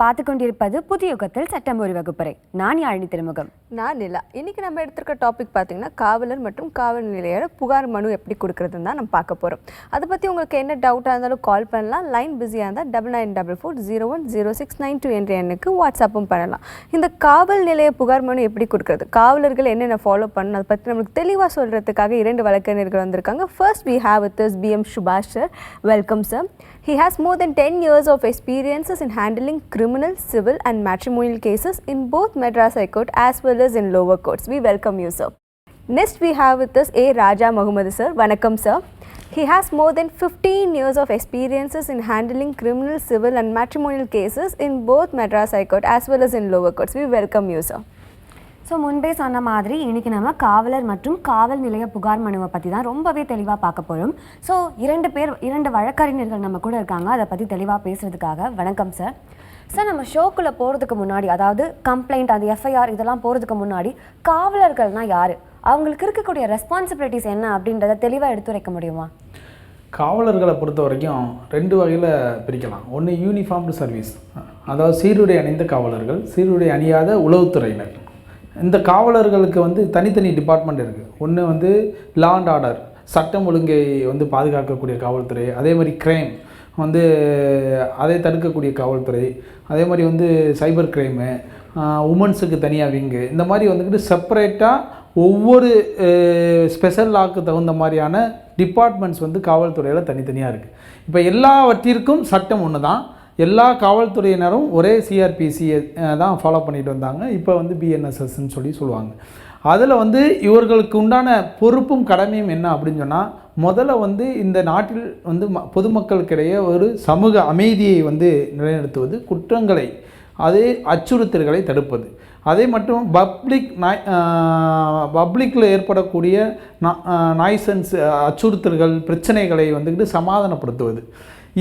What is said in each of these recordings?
பார்த்து கொண்டிருப்பது புதிய யுகத்தில் சட்டம் ஒரு வகுப்பறை. நான் யாழினி திருமுகம். நான் நிலா. இன்னைக்கு நம்ம எடுத்திருக்க டாபிக் பார்த்தீங்கன்னா காவலர் மற்றும் காவல் நிலையோட புகார் மனு எப்படி கொடுக்குறதுன்னு தான் நம்ம பார்க்க போகிறோம் அதை பற்றி உங்களுக்கு என்ன டவுட்டாக இருந்தாலும் கால் பண்ணலாம். லைன் பிஸியாக இருந்தால் double nine double four zero one zero six nine two என்ற எண்ணுக்கு வாட்ஸ்அப்பும் பண்ணலாம். இந்த காவல் நிலைய புகார் மனு எப்படி கொடுக்குறது? காவலர்கள் என்னென்ன ஃபாலோ பண்ணணும்? அதை பற்றி நம்மளுக்கு தெளிவாக சொல்கிறதுக்காக இரண்டு வழக்கறிஞர்கள் வந்திருக்காங்க. First we have with this PM சுபாஷ் sir welcome sir He has more than 10 years of experiences in handling criminal, civil, and matrimonial cases in both Madras High Court as well as in lower courts. We welcome you, sir. Next, we have with us A. Raja Muhammad, sir. Vanakkam, sir. He has more than 15 years of experiences in handling criminal, civil, and matrimonial cases in both Madras High Court as well as in lower courts. We welcome you, sir. So முன்பே சொன்ன மாதிரி இன்னைக்கு நம்ம காவலர் மற்றும் காவல் நிலைய புகார் மனுவை பற்றி தான் ரொம்பவே தெளிவாக பார்க்க போகிறோம் ஸோ இரண்டு பேர் இரண்டு வழக்கறிஞர்கள் நம்ம கூட இருக்காங்க. அதை பற்றி தெளிவாக பேசுறதுக்காக வணக்கம் சார் சார் நம்ம ஷோக்குள்ளே போகிறதுக்கு முன்னாடி அதாவது கம்ப்ளைண்ட் அந்த எஃப்ஐஆர் இதெல்லாம் போகிறதுக்கு முன்னாடி காவலர்கள்னா யார்? அவங்களுக்கு இருக்கக்கூடிய ரெஸ்பான்சிபிலிட்டிஸ் என்ன அப்படின்றத தெளிவாக எடுத்துரைக்க முடியுமா? காவலர்களை பொறுத்த வரைக்கும் ரெண்டு வகையில் பிரிக்கலாம். ஒன்று யூனிஃபார்ம்டு சர்வீஸ் அதாவது சீருடை அணிந்த காவலர்கள் சீருடை அணியாத உளவுத்துறையினர். இந்த காவலர்களுக்கு வந்து தனித்தனி டிபார்ட்மெண்ட் இருக்குது ஒன்று வந்து லா அண்ட் ஆர்டர் சட்டம் ஒழுங்கை வந்து பாதுகாக்கக்கூடிய காவல்துறை அதே மாதிரி கிரைம் வந்து அதை தடுக்கக்கூடிய காவல்துறை அதே மாதிரி வந்து சைபர் கிரைமு உமன்ஸுக்கு தனியாக விங்கு இந்த மாதிரி வந்துக்கிட்டு செப்பரேட்டாக ஒவ்வொரு ஸ்பெஷல் லாக்கு தகுந்த மாதிரியான டிபார்ட்மெண்ட்ஸ் வந்து காவல்துறையில் தனித்தனியாக இருக்குது இப்போ எல்லாவற்றிற்கும் சட்டம் ஒன்று தான் எல்லா காவல்துறையினரும் ஒரே சிஆர்பிசியை தான் ஃபாலோ பண்ணிட்டு வந்தாங்க. இப்போ வந்து பிஎன்எஸ்எஸ்ன்னு சொல்லி சொல்லுவாங்க. அதில் வந்து இவர்களுக்கு உண்டான பொறுப்பும் கடமையும் என்ன அப்படின்னு சொன்னால் முதல்ல வந்து இந்த நாட்டில் வந்து ம பொதுமக்களுக்கிடையே ஒரு சமூக அமைதியை வந்து நிலைநிறுத்துவது குற்றங்களை அது அச்சுறுத்தல்களை தடுப்பது. அதே மட்டும் பப்ளிக் நாய் பப்ளிக்கில் ஏற்படக்கூடிய நாய்சன்ஸ் அச்சுறுத்தல்கள் பிரச்சனைகளை வந்துக்கிட்டு சமாதானப்படுத்துவது.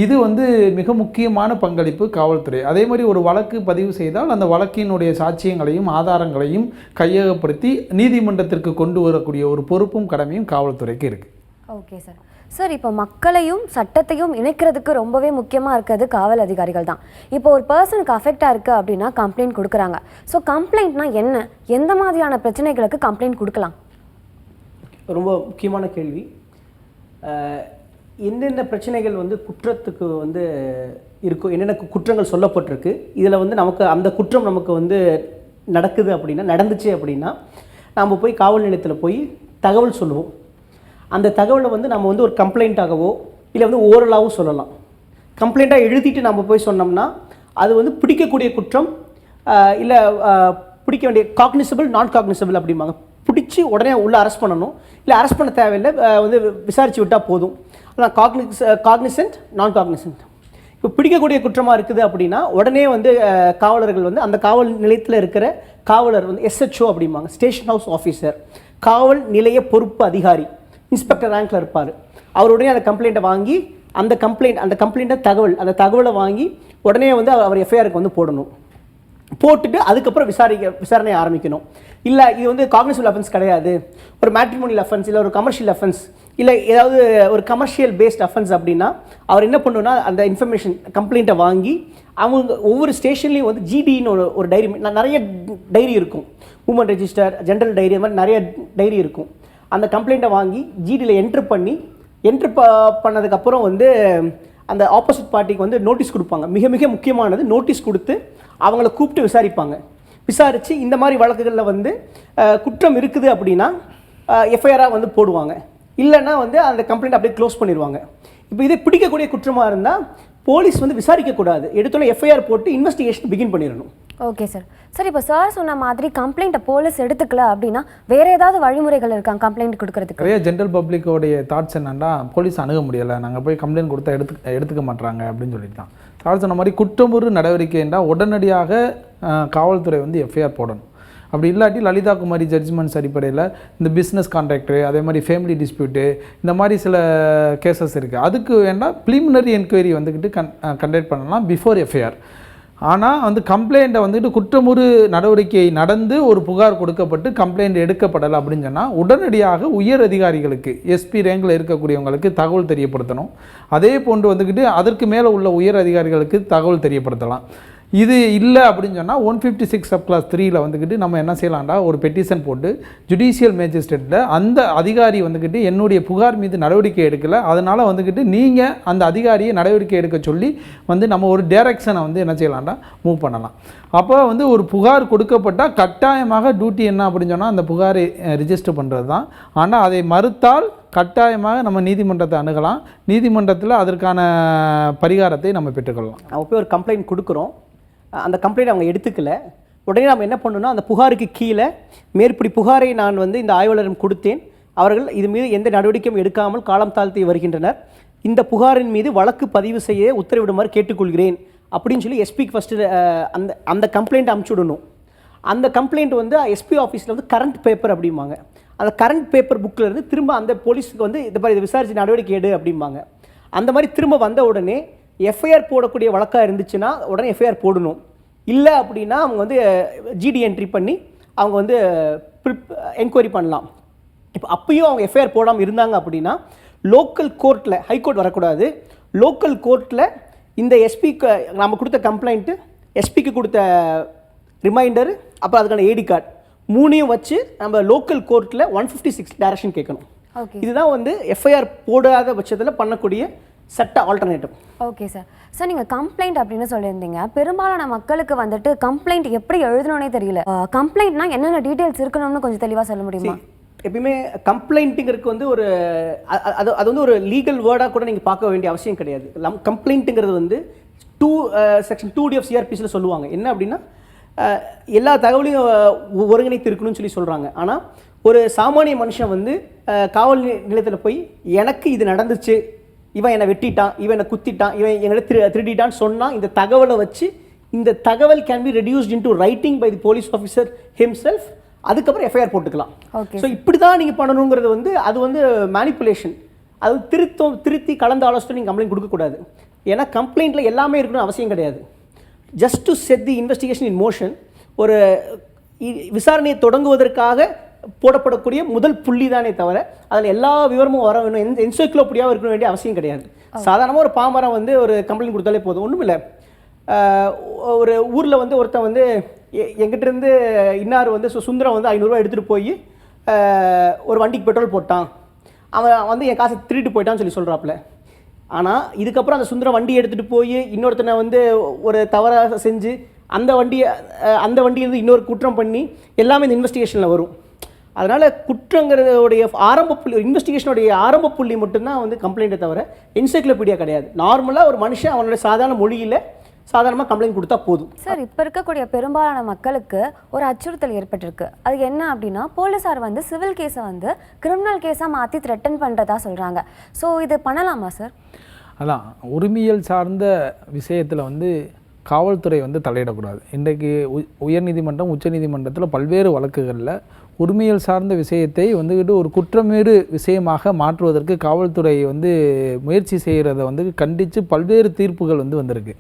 இது வந்து மிக முக்கியமான பங்களிப்பு காவல்துறை. அதே மாதிரி ஒரு வழக்கு பதிவு செய்தால் அந்த வழக்கினுடைய சாட்சியங்களையும் ஆதாரங்களையும் கையகப்படுத்தி நீதிமன்றத்திற்கு கொண்டு வரக்கூடிய ஒரு பொறுப்பும் கடமையும் காவல்துறைக்கு இருக்குது ஓகே சார். சார் இப்போ மக்களையும் சட்டத்தையும் இணைக்கிறதுக்கு ரொம்பவே முக்கியமாக இருக்கிறது காவல் அதிகாரிகள் தான். இப்போ ஒரு பர்சனுக்கு அஃபெக்டாக இருக்குது அப்படின்னா கம்ப்ளைண்ட் கொடுக்குறாங்க. ஸோ கம்ப்ளைண்ட்னா என்ன? எந்த மாதிரியான பிரச்சனைகளுக்கு கம்ப்ளைண்ட் கொடுக்கலாம்? ரொம்ப முக்கியமான கேள்வி. என்னென்ன பிரச்சனைகள் வந்து குற்றத்துக்கு வந்து இருக்கும் என்னென்ன கு- குற்றங்கள் சொல்லப்பட்டிருக்கு இதில் வந்து நமக்கு அந்த குற்றம் நமக்கு வந்து நடக்குது அப்படின்னா நடந்துச்சு அப்படின்னா நாம் போய் காவல் நிலையத்தில் போய் தகவல் சொல்லுவோம். அந்த தகவலை வந்து நம்ம வந்து ஒரு கம்ப்ளைண்ட்டாகவோ இல்லை வந்து ஓரலாகவும் சொல்லலாம். கம்ப்ளைண்ட்டாக எழுதிட்டு நம்ம போய் சொன்னோம்னா அது வந்து பிடிக்கக்கூடிய குற்றம் இல்லை பிடிக்க வேண்டிய காக்னிசபிள் நான் காக்னிசபிள் அப்படிம்பாங்க. பிடிச்சி உடனே உள்ளே அரெஸ்ட் பண்ணணும். இல்லை அரெஸ்ட் பண்ண தேவையில்லை. வந்து விசாரித்து விட்டால் போதும். அதான் காக்னிஸ் காக்னிசன்ட் நான் காக்னிசன்ட் இப்போ பிடிக்கக்கூடிய குற்றமாக இருக்குது அப்படின்னா உடனே வந்து காவலர்கள் வந்து அந்த காவல் நிலையத்தில் இருக்கிற காவலர் வந்து எஸ்ஹெச்ஓ அப்படிம்பாங்க. ஸ்டேஷன் ஹவுஸ் ஆஃபீஸர் காவல் நிலைய பொறுப்பு அதிகாரி. இன்ஸ்பெக்டர் ரேங்க்ல இருப்பார். அவருடனே அந்த கம்ப்ளைண்ட்டை வாங்கி அந்த கம்ப்ளைண்ட் அந்த கம்ப்ளைண்ட்டை தகவல் அந்த தகவலை வாங்கி உடனே வந்து அவர் எஃப்ஐஆருக்கு வந்து போடணும். போட்டுட்டு அதுக்கப்புறம் விசாரிக்க விசாரணை ஆரம்பிக்கணும். இல்லை இது வந்து காக்னிசிவ் அஃபென்ஸ் கிடையாது. ஒரு மேட்ரிமோனியல் அஃபென்ஸ் இல்லை ஒரு கமர்ஷியல் அஃபென்ஸ் இல்லை ஏதாவது ஒரு கமர்ஷியல் பேஸ்ட் அஃபென்ஸ் அப்படின்னா அவர் என்ன பண்ணுன்னா அந்த இன்ஃபர்மேஷன் கம்ப்ளைண்ட்டை வாங்கி அவங்க ஒவ்வொரு ஸ்டேஷன்லேயும் வந்து ஜிடின்னு ஒரு ஒரு டைரி நிறைய டைரி இருக்கும். உமன் ரெஜிஸ்டர் ஜென்ரல் டைரி அந்த மாதிரி நிறைய டைரி இருக்கும். அந்த கம்ப்ளைண்ட்டை வாங்கி ஜிடியில் என்ட்ரு பண்ணி என்ட்ரு ப பண்ணதுக்கப்புறம் வந்து அந்த ஆப்போசிட் பார்ட்டிக்கு வந்து நோட்டீஸ் கொடுப்பாங்க. மிக மிக முக்கியமானது நோட்டீஸ் கொடுத்து அவங்கள கூப்பிட்டு விசாரிப்பாங்க. விசாரித்து இந்த மாதிரி வழக்குகளில் வந்து குற்றம் இருக்குது அப்படின்னா எஃப்ஐஆராக வந்து போடுவாங்க. இல்லைன்னா வந்து அந்த கம்ப்ளைண்ட் அப்படியே க்ளோஸ் பண்ணிடுவாங்க இப்போ இதே பிடிக்கக்கூடிய குற்றமாக இருந்தால் போலீஸ் வந்து விசாரிக்கக்கூடாது. எடுத்தோன்னே எஃப்ஐஆர் போட்டு இன்வெஸ்டிகேஷன் பிகின் பண்ணிடணும். ஓகே சார் சார் இப்போ சார் சொன்ன மாதிரி கம்ப்ளைண்ட்டை போலீஸ் எடுத்துக்கல அப்படின்னா வேற ஏதாவது வழிமுறைகள் இருக்காங்க கம்ப்ளைண்ட் கொடுக்கறதுக்கு? நிறைய ஜென்ரல் பப்ளிக்கோடைய தாட்ஸ் என்னன்னா போலீஸ் அணுக முடியலை. நாங்கள் போய் கம்ப்ளைண்ட் கொடுத்தா எடுத்து எடுத்துக்க மாட்றாங்க அப்படின்னு சொல்லிட்டு தான் சார் சொன்ன மாதிரி குற்றமுறு நடவடிக்கை என்றால் உடனடியாக காவல்துறை வந்து எஃப்ஐஆர் போடணும். அப்படி இல்லாட்டி லலிதா குமாரி ஜட்ஜ்மெண்ட்ஸ் அடிப்படையில் இந்த பிஸ்னஸ் கான்ட்ராக்டு அதே மாதிரி ஃபேமிலி டிஸ்பியூட்டு இந்த மாதிரி சில கேசஸ் இருக்குது அதுக்கு வேண்டாம் ப்ளிமினரி என்கொயரி வந்துக்கிட்டு கன் கண்டக்ட் பண்ணலாம் பிஃபோர் எஃப்ஐஆர் ஆனால் வந்து கம்ப்ளைண்ட்டை வந்துட்டு குற்றமுறு நடவடிக்கை நடந்து ஒரு புகார் கொடுக்கப்பட்டு கம்ப்ளைண்ட் எடுக்கப்படலை அப்படின்னு சொன்னால் உடனடியாக உயர் அதிகாரிகளுக்கு எஸ்பி ரேங்கில் இருக்கக்கூடியவங்களுக்கு தகவல் தெரியப்படுத்தணும். அதே போன்று வந்துக்கிட்டு அதற்கு மேலே உள்ள உயர் அதிகாரிகளுக்கு தகவல் தெரியப்படுத்தலாம். இது இல்லை அப்படின்னு சொன்னால் one fifty six sub clause த்ரீயில் வந்துக்கிட்டு நம்ம என்ன செய்யலாம்டா? ஒரு பெட்டிஷன் போட்டு ஜுடிஷியல் மேஜிஸ்ட்ரேட்டில் அந்த அதிகாரி வந்துக்கிட்டு என்னுடைய புகார் மீது நடவடிக்கை எடுக்கலை. அதனால் வந்துக்கிட்டு நீங்கள் அந்த அதிகாரியை நடவடிக்கை எடுக்க சொல்லி வந்து நம்ம ஒரு டேரக்ஷனை வந்து என்ன செய்யலாம்டா? மூவ் பண்ணலாம். அப்போ வந்து ஒரு புகார் கொடுக்கப்பட்டால் கட்டாயமாக டியூட்டி என்ன அப்படின்னு சொன்னால் அந்த புகாரை ரிஜிஸ்டர் பண்ணுறது தான் ஆனால் அதை மறுத்தால் கட்டாயமாக நம்ம நீதிமன்றத்தை அணுகலாம். நீதிமன்றத்தில் அதற்கான பரிகாரத்தை நம்ம பெற்றுக்கொள்ளலாம். அப்போ போய் ஒரு கம்ப்ளைண்ட் கொடுக்குறோம். அந்த கம்ப்ளைண்ட் அவங்க எடுத்துக்கல. உடனே நம்ம என்ன பண்ணணும்னா அந்த புகாருக்கு கீழே மேற்படி புகாரை நான் வந்து இந்த ஆய்வாளரிடம் கொடுத்தேன். அவர்கள் இது மீது எந்த நடவடிக்கையும் எடுக்காமல் காலம் தாழ்த்தி வருகின்றனர். இந்த புகாரின் மீது வழக்கு பதிவு செய்ய உத்தரவிடுமாறு கேட்டுக்கொள்கிறேன். அப்படின்னு சொல்லி எஸ்பிக்கு ஃபஸ்ட்டு அந்த அந்த கம்ப்ளைண்ட் அமுச்சு விடணும் அந்த கம்ப்ளைண்ட் வந்து எஸ்பி ஆஃபீஸில் வந்து கரண்ட் பேப்பர் அப்படிம்பாங்க. அந்த கரண்ட் பேப்பர் புக்கில் இருந்து திரும்ப அந்த போலீஸுக்கு வந்து இந்த மாதிரி இதை விசாரித்து நடவடிக்கை எடு அப்படிம்பாங்க. அந்த மாதிரி திரும்ப வந்த உடனே எஃப்ஐஆர் போடக்கூடிய வழக்காக இருந்துச்சுன்னா உடனே எஃப்ஐஆர் போடணும். இல்லை அப்படின்னா அவங்க வந்து ஜிடி என்ட்ரி பண்ணி அவங்க வந்து என்கொயரி பண்ணலாம். இப்போ அப்பயும் அவங்க எஃப்ஐஆர் போடாமல் இருந்தாங்க அப்படின்னா லோக்கல் கோர்ட்டில் ஹைகோர்ட் வரக்கூடாது. லோக்கல் கோர்ட்டில் இந்த எஸ்பிக்கு நம்ம கொடுத்த கம்ப்ளைண்ட்டு எஸ்பிக்கு கொடுத்த ரிமைண்டர் அப்புறம் அதுக்கான ஏடி கார்டு மூணையும் வச்சு நம்ம லோக்கல் கோர்ட்டில் ஒன் ஃபிஃப்டி சிக்ஸ் டைரக்ஷன் கேட்கணும். இதுதான் வந்து எஃப்ஐஆர் போடாத பட்சத்தில் பண்ணக்கூடிய சட்ட ஆல்டர்னேட்டிவ் ஓகே சார் சார் நீங்கள் கம்ப்ளைண்ட் அப்படின்னு சொல்லியிருந்தீங்க. பெரும்பாலான மக்களுக்கு வந்துட்டு கம்ப்ளைண்ட் எப்படி எழுதணும்னே தெரியல. கம்ப்ளைண்ட்னா என்னென்ன டீட்டெயில்ஸ் இருக்கணும்னு கொஞ்சம் தெளிவாக சொல்ல முடியுமா? எப்பயுமே கம்ப்ளைண்ட்டுங்கிறதுக்கு வந்து ஒரு அது அது வந்து ஒரு லீகல் வேர்டாக கூட நீங்கள் பார்க்க வேண்டிய அவசியம் கிடையாது. கம்ப்ளைண்ட்டுங்கிறது வந்து to section two D of சிஆர்பிஸில் சொல்லுவாங்க. என்ன அப்படின்னா எல்லா தகவலையும் ஒருங்கிணைத்து இருக்கணும்னு சொல்லி சொல்கிறாங்க ஆனால் ஒரு சாமானிய மனுஷன் வந்து காவல் நிலையத்தில் போய் எனக்கு இது நடந்துச்சு இவன் என்னை வெட்டிட்டான் இவன் என்னை குத்திட்டான் இவன் எங்களை திரு திருடிட்டான்னு சொன்னால் இந்த தகவலை வச்சு இந்த தகவல் can be reduced into writing by the police officer himself அதுக்கப்புறம் எஃப்ஐஆர் போட்டுக்கலாம். ஸோ இப்படி தான் நீங்கள் பண்ணணுங்கிறது வந்து அது வந்து மேனிப்புலேஷன் அது திருத்தம் திருத்தி கலந்து ஆலோசனை நீங்கள் கம்ப்ளைண்ட் கொடுக்கக்கூடாது. ஏன்னா கம்ப்ளைண்ட்டில் எல்லாமே இருக்கணும்னு அவசியம் கிடையாது. Just to set the investigation in motion ஒரு விசாரணையை தொடங்குவதற்காக போடப்படக்கூடிய முதல் புள்ளி தானே தவிர அதில் எல்லா விவரமும் வர வேணும். எந்த என்சைக்ளோபடியாக இருக்க வேண்டிய அவசியம் கிடையாது. சாதாரணமாக ஒரு பாமரம் வந்து ஒரு கம்ப்ளைண்ட் கொடுத்தாலே போதும். ஒன்றும் இல்லை ஒரு ஊரில் வந்து ஒருத்தன் வந்து எ- எங்கிட்ட இருந்து இன்னார் வந்து சு- சுந்தரம் வந்து ஐநூறுரூவா எடுத்துகிட்டு போய் ஒரு வண்டிக்கு பெட்ரோல் போட்டான். அவன் வந்து என் காசை திருட்டு போயிட்டான்னு சொல்லி சொல்கிறாப்புல ஆனால் இதுக்கப்புறம் அந்த சுந்தரம் வண்டி எடுத்துகிட்டு போய் இன்னொருத்தனை வந்து ஒரு தவறாக செஞ்சு அந்த வண்டியை அந்த வண்டியிலேருந்து இன்னொரு குற்றம் பண்ணி எல்லாமே இந்த இன்வெஸ்டிகேஷனில் வரும். அதனால் குற்றங்கிறதுடைய ஆரம்ப புள்ளி இன்வெஸ்டிகேஷனுடைய ஆரம்ப புள்ளி மட்டும்தான் வந்து கம்ப்ளைண்ட்டை தவிர என்சைக்ளோபீடியா கிடையாது. நார்மலாக ஒரு மனுஷன் அவனுடைய சாதாரண மொழியில் சாதாரணமாக கம்ப்ளைண்ட் கொடுத்தா போதும். சார் இப்போ இருக்கக்கூடிய பெரும்பாலான மக்களுக்கு ஒரு அச்சுறுத்தல் ஏற்பட்டிருக்கு. அது என்ன அப்படின்னா போலீஸார் வந்து சிவில் கேஸை வந்து கிரிமினல் கேஸாக மாற்றி த்ரெட்டன் பண்ணுறதா சொல்கிறாங்க ஸோ இது பண்ணலாமா சார்? அதான் உரிமையல் சார்ந்த விஷயத்தில் வந்து காவல்துறை வந்து தலையிடக்கூடாது. இன்றைக்கு உ- உயர்நீதிமன்றம் உச்சநீதிமன்றத்தில் பல்வேறு வழக்குகளில் உரிமையல் சார்ந்த விஷயத்தை வந்துக்கிட்டு ஒரு குற்றமேறு விஷயமாக மாற்றுவதற்கு காவல்துறை வந்து முயற்சி செய்கிறத வந்து கண்டித்து பல்வேறு தீர்ப்புகள் வந்து வந்திருக்கு.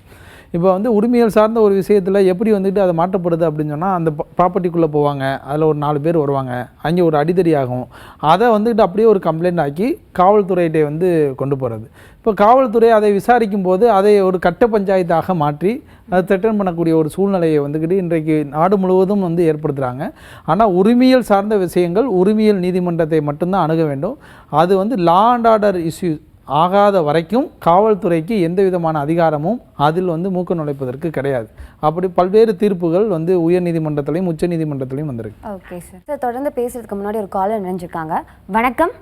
இப்போ வந்து உரிமையல் சார்ந்த ஒரு விஷயத்தில் எப்படி வந்துட்டு அதை மாற்றப்படுது அப்படின்னு சொன்னால் அந்த ப்ராப்பர்ட்டிக்குள்ளே போவாங்க. அதில் ஒரு நாலு பேர் வருவாங்க. அங்கே ஒரு அடிதடி ஆகும். அதை வந்துட்டு அப்படியே ஒரு கம்ப்ளைண்ட் ஆக்கி காவல்துறையிட்டே வந்து கொண்டு போகிறது இப்போ காவல்துறை அதை விசாரிக்கும் போது அதை ஒரு கட்ட பஞ்சாயத்தாக மாற்றி அதை த்ரெட்டன் பண்ணக்கூடிய ஒரு சூழ்நிலையை வந்துக்கிட்டு இன்றைக்கு நாடு முழுவதும் வந்து ஏற்படுத்துகிறாங்க ஆனால் உரிமையல் சார்ந்த விஷயங்கள் உரிமையல் நீதிமன்றத்தை மட்டும்தான் அணுக வேண்டும். அது வந்து லா அண்ட் ஆர்டர் இஷ்யூ ஆகாத வரைக்கும் காவல்துறைக்கு எந்த விதமான அதிகாரமும் அதில் வந்து மூக்க நுழைப்பதற்கு கிடையாது. அப்படி பல்வேறு தீர்ப்புகள் வந்து உயர் நீதிமன்றத்திலையும் உச்ச நீதிமன்றத்திலையும் வந்திருக்கு. ஓகே சார் சார் தொடர்ந்து பேசுறதுக்கு முன்னாடி ஒரு காலர் நினைஞ்சிருக்காங்க வணக்கம்.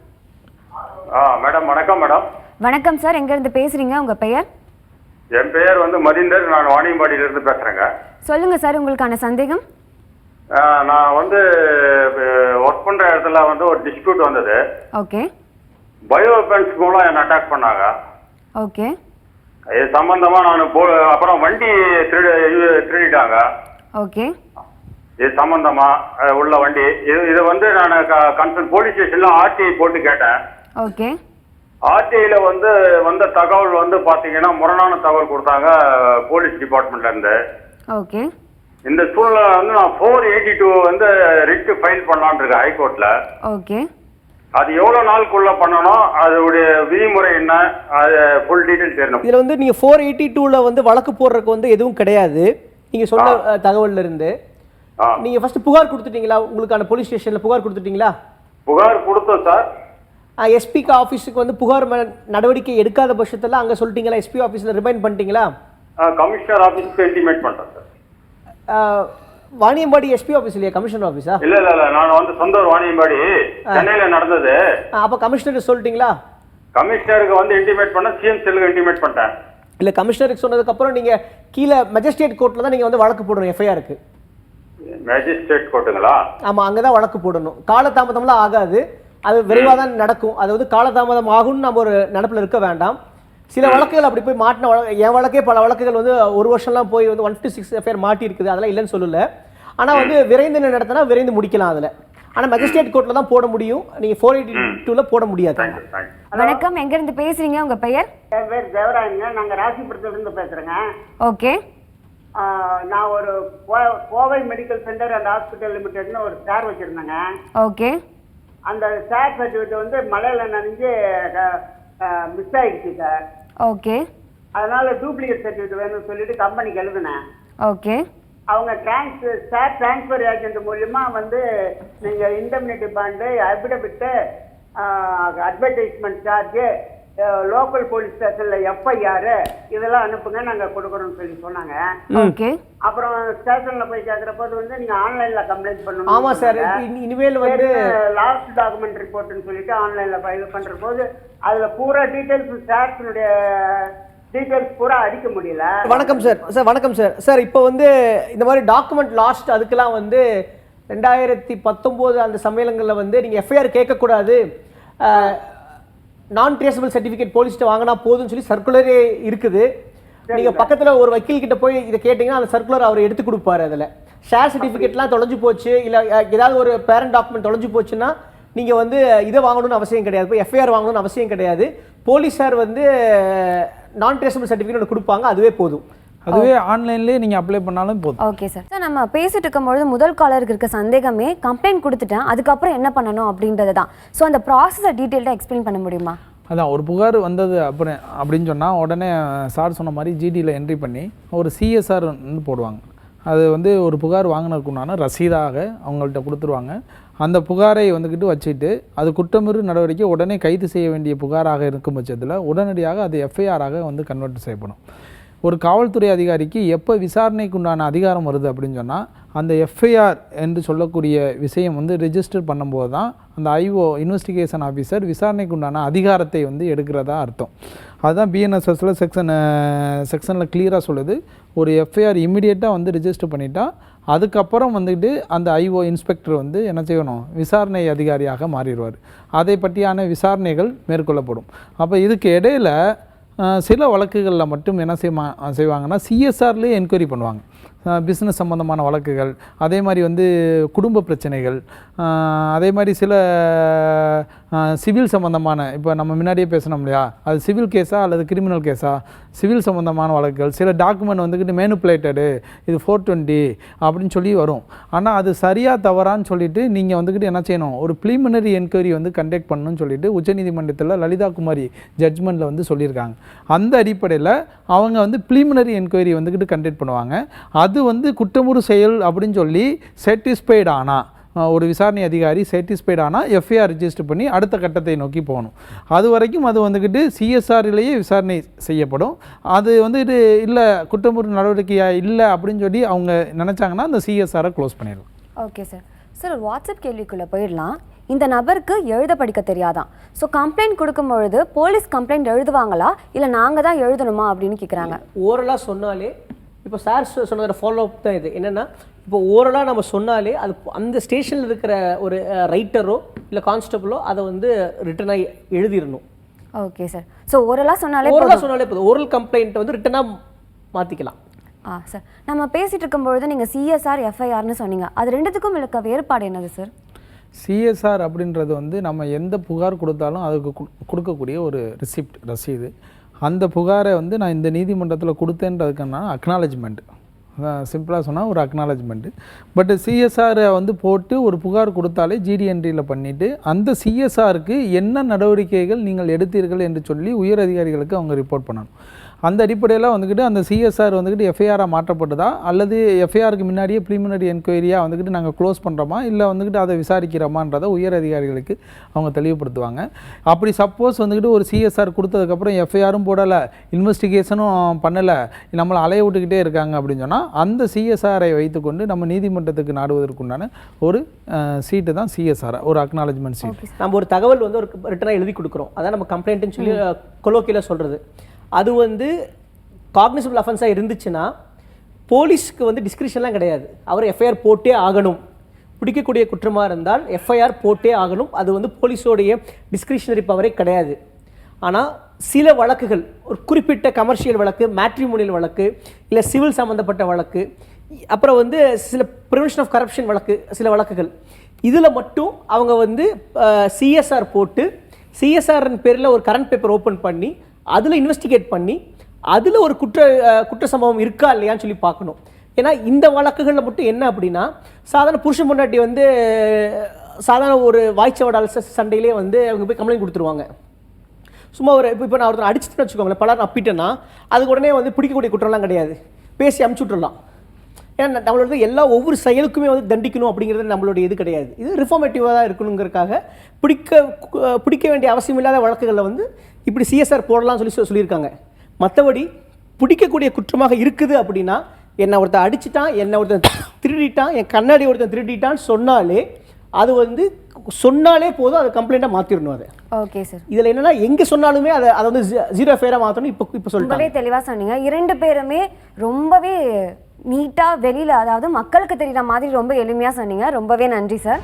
ஆ மேடம் வணக்கம் மேடம். வணக்கம் சார் எங்கேருந்து பேசுகிறீங்க உங்கள் பெயர்? என் பெயர் வந்து மதிந்தர். நான் வாணியம்பாடியிலிருந்து பேசுகிறேங்க சொல்லுங்கள் சார் உங்களுக்கான சந்தேகம்? நான் வந்து ஒர்க் பண்ணுற இடத்துல வந்து ஒரு டிஸ்பியூட் வந்தது. ஓகே பயோ வெப்பன்ஸ் மூலம் என்னை அட்டாக் பண்ணாங்க. ஓகே. இது சம்பந்தமாக நான் போ அப்புறம் வண்டி திருடி திருடிட்டாங்க. ஓகே. இது சம்பந்தமா உள்ள வண்டி. இது இது வந்து நான் கன்சர்ன் போலீஸ் ஸ்டேஷன்ல ஆர்டிஐ போட்டு கேட்டேன். ஓகே. ஆர்டிஐல வந்து வந்த தகவல் வந்து பாத்தீங்கன்னா முரணான தகவல் கொடுத்தாங்க போலீஸ் டிபார்ட்மெண்ட்ல இருந்து. ஓகே. இந்த சூழ்நிலை வந்து நான் ஃபோர் எயிட்டி டூ வந்து ரிட் ஃபைல் பண்ணலான்னு இருக்கேன் ஹைகோர்ட்ல ஓகே. அது எவ்வளவு நாளுக்குள்ள பண்ணணும்? அதோடைய விதிமுறை என்ன? அது ஃபுல் டீடைல் தெரியணும் இதில் வந்து நீங்கள் ஃபோர் எயிட்டி டூவில் வந்து வழக்கு போடுறதுக்கு வந்து எதுவும் கிடையாது. நீங்க சொன்ன தகவல்ல இருந்து நீங்க ஃபர்ஸ்ட் புகார் கொடுத்துட்டீங்களா? உங்களுக்கான போலீஸ் ஸ்டேஷன்ல புகார் கொடுத்துட்டீங்களா? புகார் கொடுத்தோம் சார். எஸ்பிக்கு ஆஃபீஸுக்கு வந்து புகார் நடவடிக்கை எடுக்காத பட்சத்தில் அங்கே சொல்லிட்டீங்களா? எஸ்பி ஆஃபீஸில் ரிமைண்ட் பண்ணிட்டீங்களா? கமிஷனர் ஆஃபீஸ்க்கு இன்டிமேட் பண்ணிட்டேன் சார். வாணியம்பாடி எஸ்பி ஆஃபீஸ் இல்லையா கமிஷனர் ஆஃபீஸா இல்ல இல்ல இல்ல. நான் வந்து சொந்த ஊர் வாணியம்பாடி சென்னையில நடந்தது. அப்போ கமிஷனர் சொல்லிட்டீங்களா? கமிஷனருக்கு வந்து இன்டிமேட் பண்ண சிஎம் செல்லுக்கு இன்டிமேட் பண்ணிட்டேன். இல்லை கமிஷனருக்கு சொன்னதுக்கப்புறம் நீங்கள் கீழே மெஜிஸ்ட்ரேட் கோர்ட்டில் தான் நீங்கள் வந்து வழக்கு போடணும் எஃப்ஐஆருக்கு மேஜிஸ்ட்ரேட் கோர்ட்டுங்களா ஆமாம் அங்கே தான் வழக்கு போடணும். காலதாமதம்லாம் ஆகாது. அது விரைவாக தான் நடக்கும். அது வந்து காலதாமதம் ஆகும்னு நம்ம ஒரு நினப்பில் இருக்க வேண்டாம். சில வழக்குகள் அப்படி போய் மாட்டின வழக்கு என் வழக்கே பல வழக்குகள் வந்து ஒரு வருஷம்லாம் போய் வந்து ஒன் ஃபிஃப்டி சிக்ஸ் எஃப்ஐஆர் மாட்டி இருக்குது அதெல்லாம் இல்லைன்னு சொல்லல. ஆனால் வந்து விரைந்து நடத்தினா விரைந்து முடிக்கலாம் அதில். ஆனால் மெஜிஸ்ட்ரேட் கோர்ட்டில் தான் போட முடியும். நீங்கள் ஃபோர் எயிட்டி டூவில் போட முடியாது. வணக்கம். எங்கேருந்து பேசுறீங்க? உங்க பெயர்? என் பேர் தேவராயங்க நாங்கள் ராசிபுரத்துலேருந்து பேசுகிறேங்க ஓகே. நான் ஒரு கோ- Kovai medical centre and hospital லிமிடெட்னு ஒரு ஸ்டார் வச்சுருந்தேங்க. ஓகே. அந்த ஸ்டார் சர்டிஃபிகேட் வந்து மழையில் நனைஞ்சு மிஸ் ஆயிடுச்சு சார். ஓகே அதனால டூப்ளிகேட் சர்டிஃபிகேட் வேணும்னு சொல்லிட்டு கம்பெனிக்கு எழுதினேன். ஓகே அவங்க டிரான்ஸ் ஸ்டார் டிரான்ஸ்ஃபர் ஏஜென்ட் மூலியமா வந்து நீங்கள் indemnity bond affidavit advertisement charge local police ஸ்டேஷனில் எஃப்ஐஆர் இதெல்லாம் அனுப்புங்க நாங்கள் கொடுக்குறோம்னு சொல்லி சொன்னாங்க. ஓகே. அப்புறம் ஸ்டேஷன்ல போய் கேக்குறப்ப அது வந்து நீங்க ஆன்லைன்ல கம்ப்ளைண்ட் பண்ணணும் ஆமாம் சார் இனி- இனிமேல் வந்து லாஸ்ட் டாக்குமெண்ட் ரிப்போர்ட்னு சொல்லிட்டு ஆன்லைன்ல ஃபைல் பண்ற போது அதுல பூரா டீடைல்ஸ் முடியல. வணக்கம் சார் சார் வணக்கம் சார் சார் இப்போ வந்து இந்த மாதிரி டாக்குமெண்ட் லாஸ்ட் அதுக்கெல்லாம் வந்து ரெண்டாயிரத்தி பத்தொம்போது அந்த சம்மேளங்களில் வந்து நீங்கள் எஃப்ஐஆர் கேட்கக்கூடாது. நான் ட்ரேசபிள் சர்டிஃபிகேட் போலீஸ்ட்டு வாங்கினா போதும்னு சொல்லி சர்க்குலரே இருக்குது. நீங்கள் பக்கத்தில் ஒரு வக்கீல் கிட்ட போய் இதை கேட்டிங்கன்னா அந்த சர்க்குலர் அவர் எடுத்து கொடுப்பாரு அதில். ஷேர் சர்டிஃபிகேட்லாம் தொலைஞ்சு போச்சு இல்லை ஏதாவது ஒரு பேரண்ட் டாக்குமெண்ட் தொலைஞ்சு போச்சுன்னா நீங்கள் வந்து இதை வாங்கணும்னு அவசியம் கிடையாது. போய் எஃப்ஐஆர் வாங்கணும்னு அவசியம் கிடையாது. போலீஸார் வந்து நான் ட்ரேசபிள் சர்டிஃபிகேட் ஒன்று கொடுப்பாங்க அதுவே போதும். அதுவே ஆன்லைன்லேயே நீங்கள் அப்ளை பண்ணாலும் போதும். ஓகே சார் சார் நம்ம பேசிட்டு இருக்கும்பொழுது முதல் காலருக்கு இருக்க சந்தேகமே கம்ப்ளைண்ட் கொடுத்துட்டேன் அதுக்கப்புறம் என்ன பண்ணணும் அப்படின்றது தான் ஸோ அந்த ப்ராசஸை டீட்டெயில்டாக எக்ஸ்பிளைன் பண்ண முடியுமா? அதான் ஒரு புகார் வந்தது அப்புறம் அப்படின்னு சொன்னால் உடனே சார் சொன்ன மாதிரி ஜிடியில் என்ட்ரி பண்ணி ஒரு சிஎஸ்ஆர்னு போடுவாங்க. அது வந்து ஒரு புகார் வாங்கினதுக்குண்டான ரசீதாக அவங்கள்ட்ட கொடுத்துருவாங்க. அந்த புகாரை வந்துக்கிட்டு வச்சுட்டு அது குற்றமிரு நடவடிக்கை உடனே கைது செய்ய வேண்டிய புகாராக இருக்கும் பட்சத்தில் உடனடியாக அது எஃப்ஐஆராக வந்து கன்வெர்ட் செய்யப்படும். ஒரு காவல்துறை அதிகாரிக்கு எப்போ விசாரணைக்கு உண்டான அதிகாரம் வருது அப்படின்னு சொன்னால் அந்த எஃப்ஐஆர் என்று சொல்லக்கூடிய விஷயம் வந்து ரெஜிஸ்டர் பண்ணும்போது தான் அந்த ஐஓ இன்வெஸ்டிகேஷன் ஆஃபீஸர் விசாரணைக்கு உண்டான அதிகாரத்தை வந்து எடுக்கிறதா அர்த்தம். அதுதான் பிஎன்எஸ்எஸில் செக்ஷன் செக்ஷனில் கிளியராக சொல்லுது. ஒரு எஃப்ஐஆர் இம்மிடியேட்டாக வந்து ரிஜிஸ்டர் பண்ணிட்டா அதுக்கப்புறம் வந்துட்டு அந்த ஐஓ இன்ஸ்பெக்டர் வந்து என்ன செய்யணும்? விசாரணை அதிகாரியாக மாறிடுவார். அதை பற்றியான விசாரணைகள் மேற்கொள்ளப்படும். அப்போ இதுக்கு இடையில சில வழக்குகளில் மட்டும் என்ன செய்மா செய்வாங்கன்னா சிஎஸ்ஆர்லேயே என்கொயரி பண்ணுவாங்க. பிஸ்னஸ் சம்மந்தமான வழக்குகள் அதே மாதிரி வந்து குடும்ப பிரச்சனைகள் அதே மாதிரி சில சிவில் சம்மந்தமான இப்போ நம்ம முன்னாடியே பேசணும் இல்லையா? அது சிவில் கேஸா அல்லது கிரிமினல் கேஸா சிவில் சம்மந்தமான வழக்குகள் சில டாக்குமெண்ட் வந்துக்கிட்டு மேனுப்புலேட்டடு இது ஃபோர் டுவெண்ட்டி அப்படின்னு சொல்லி வரும். ஆனால் அது சரியாக தவறான்னு சொல்லிட்டு நீங்கள் வந்துக்கிட்டு என்ன செய்யணும்? ஒரு ப்ளீமினரி என்கொயரி வந்து கண்டக்ட் பண்ணணும்னு சொல்லிட்டு உச்சநீதிமன்றத்தில் லலிதா குமாரி ஜட்ஜ்மெண்ட்டில் வந்து சொல்லியிருக்காங்க. அந்த அடிப்படையில் அவங்க வந்து ப்ளீமினரி என்கொயரி வந்துக்கிட்டு கண்டக்ட் பண்ணுவாங்க. அது வந்து குற்றமுறு செயல் அப்படின்னு சொல்லி சாட்டிஸ்ஃபைடு ஆனால் ஒரு விசாரணை அதிகாரி சாட்டிஸ்ஃபைட் ஆனால் எஃப்ஐஆர் ரெஜிஸ்டர் பண்ணி அடுத்த கட்டத்தை நோக்கி போகணும். அது வரைக்கும் அது வந்துக்கிட்டு சிஎஸ்ஆர்லேயே விசாரணை செய்யப்படும். அது வந்துட்டு இல்லை குற்றமுறு நடவடிக்கையாக இல்லை அப்படின்னு சொல்லி அவங்க நினச்சாங்கன்னா அந்த சிஎஸ்ஆரை க்ளோஸ் பண்ணிடலாம். ஓகே சார் சார் ஒரு வாட்ஸ்அப் கேள்விக்குள்ளே போயிடலாம். இந்த நபருக்கு எழுத படிக்க தெரியாதான். ஸோ கம்ப்ளைண்ட் கொடுக்கும் பொழுது போலீஸ் கம்ப்ளைண்ட் எழுதுவாங்களா? இல்லை நாங்கள் தான் எழுதணுமா அப்படின்னு கேட்குறாங்க ஓரலாக சொன்னாலே இப்போ சார் சொன்னதோட ஃபாலோ அப் தான் இது. என்னென்னா இப்போ ஓரலாக நம்ம சொன்னாலே அது அந்த ஸ்டேஷனில் இருக்கிற ஒரு ரைட்டரோ இல்லை கான்ஸ்டபிளோ அதை வந்து ரிட்டனாக எழுதிடணும் ஓகே சார் ஸோ ஓரலாக சொன்னாலே ஓரலாக சொன்னாலே போதும். ஓரல் கம்ப்ளைண்ட் வந்து ரிட்டனாக மாற்றிக்கலாம் ஆ சார் நம்ம பேசிட்டு இருக்கும்பொழுது நீங்கள் சிஎஸ்ஆர் எஃப்ஐஆர்னு சொன்னீங்க. அது ரெண்டுத்துக்கும் இருக்க வேறுபாடு என்னது சார் சிஎஸ்ஆர் அப்படின்றது வந்து நம்ம எந்த புகார் கொடுத்தாலும் அதுக்கு கொடுக்கக்கூடிய ஒரு ரிசிப்ட் ரசீது. அந்த புகாரை வந்து நான் இந்த நீதிமன்றத்தில் கொடுத்தேன்றதுக்கான அக்னாலஜ்மெண்ட் சிம்பிளாக சொன்னால் ஒரு அக்னாலஜ்மெண்ட்டு பட் சிஎஸ்ஆரை வந்து போட்டு ஒரு புகார் கொடுத்தாலே ஜிடி என்ட்ரியில் பண்ணிவிட்டு அந்த சிஎஸ்ஆருக்கு என்ன நடவடிக்கைகள் நீங்கள் எடுத்தீர்கள் என்று சொல்லி உயர் அதிகாரிகளுக்கு அவங்க ரிப்போர்ட் பண்ணணும். அந்த அடிப்படையில் வந்துக்கிட்டு அந்த சிஎஸ்ஆர் வந்துக்கிட்டு எஃப்ஐஆராக மாற்றப்பட்டதா? அல்லது எஃப்ஐஆருக்கு முன்னாடியே ப்ரீமினரி என்கொயரியாக வந்துக்கிட்டு நாங்கள் க்ளோஸ் பண்ணுறோமா இல்லை வந்துக்கிட்டு அதை விசாரிக்கிறோமான்றதை உயர் அதிகாரிகளுக்கு அவங்க தெளிவுபடுத்துவாங்க. அப்படி சப்போஸ் வந்துக்கிட்டு ஒரு சிஎஸ்ஆர் கொடுத்ததுக்கப்புறம் எஃப்ஐஆரும் போடலை இன்வெஸ்டிகேஷனும் பண்ணலை நம்மளை அலைய விட்டுக்கிட்டே இருக்காங்க அப்படின்னு சொன்னால் அந்த சிஎஸ்ஆரை வைத்துக்கொண்டு நம்ம நீதிமன்றத்துக்கு நாடுவதற்குண்டான ஒரு சீட்டு தான் சிஎஸ்ஆர் ஒரு அக்னாலஜ்மெண்ட் சீட் நம்ம ஒரு தகவல் வந்து ஒரு ரிட்டனாக எழுதி கொடுக்குறோம். அதான் நம்ம கம்ப்ளைண்ட்னு சொல்லி கொலோக்கியில் சொல்கிறது அது வந்து காக்னிசபிள் அஃபென்ஸாக இருந்துச்சுன்னா போலீஸ்க்கு வந்து டிஸ்கிரிப்ஷன்லாம் கிடையாது. அவர் எஃப்ஐஆர் போட்டே ஆகணும். பிடிக்கக்கூடிய குற்றமாக இருந்தால் எஃப்ஐஆர் போட்டே ஆகணும். அது வந்து போலீஸோடைய டிஸ்கிரிஷனரி பவரே கிடையாது. ஆனால் சில வழக்குகள் ஒரு குறிப்பிட்ட கமர்ஷியல் வழக்கு மேட்ரிமோனியல் வழக்கு இல்லை சிவில் சம்மந்தப்பட்ட வழக்கு அப்புறம் வந்து சில ப்ரிவென்ஷன் ஆஃப் கரப்ஷன் வழக்கு சில வழக்குகள். இதில் மட்டும் அவங்க வந்து சிஎஸ்ஆர் போட்டு சிஎஸ்ஆர் பேரில் ஒரு கரண்ட் பேப்பர் ஓப்பன் பண்ணி அதில் இன்வெஸ்டிகேட் பண்ணி அதில் ஒரு குற்ற குற்ற சம்பவம் இருக்கா இல்லையான்னு சொல்லி பார்க்கணும். ஏன்னா இந்த வழக்குகளில் மட்டும் என்ன அப்படின்னா சாதாரண புருஷன் பொண்டாட்டி வந்து சாதாரண ஒரு வாய்ச்சவடால் சண்டையிலே வந்து அவங்க போய் கம்ப்ளைண்ட் கொடுத்துருவாங்க. சும்மா ஒரு இப்போ இப்போ நான் ஒருத்தர் அடிச்சுட்டு வச்சுக்கோங்களேன் பலர் அப்பிட்டேன்னா அதுக்கு உடனே வந்து பிடிக்கக்கூடிய குற்றம்லாம் கிடையாது. பேசி அமுச்சு ஏன்னா நம்மளோட வந்து எல்லா ஒவ்வொரு செயலுக்குமே வந்து தண்டிக்கணும் அப்படிங்கிறது நம்மளுடைய இது கிடையாது. இது ரிஃபார்மேட்டிவாக தான் இருக்கணுங்கிறதுக்காக பிடிக்க பிடிக்க வேண்டிய அவசியம் இல்லாத வழக்குகளில் வந்து இப்படி சிஎஸ்ஆர் போடலாம்னு சொல்லி சொல்லியிருக்காங்க. மற்றபடி பிடிக்கக்கூடிய குற்றமாக இருக்குது அப்படின்னா என்னை ஒருத்தன் அடிச்சிட்டான் என்னை ஒருத்தன் திருடிட்டான் என் கண்ணாடி ஒருத்தன் திருடிட்டான்னு சொன்னாலே அது வந்து சொன்னாலே போதும் அதை கம்ப்ளைண்ட்டாக மாற்றிடணும் அதை. ஓகே சார் இதில் என்னன்னா எங்கே சொன்னாலுமே அதை அதை வந்து ஜீரோ ஃபேராக மாற்றணும் இப்போ இப்போ சொல்லிட்டாங்க. ரொம்பவே தெளிவா சொன்னீங்க. இரண்டு பேருமே ரொம்பவே நீட்டா வெளியில அதாவது மக்களுக்கு தெரியுற மாதிரி ரொம்ப எளிமையா சொன்னீங்க. ரொம்பவே நன்றி சார்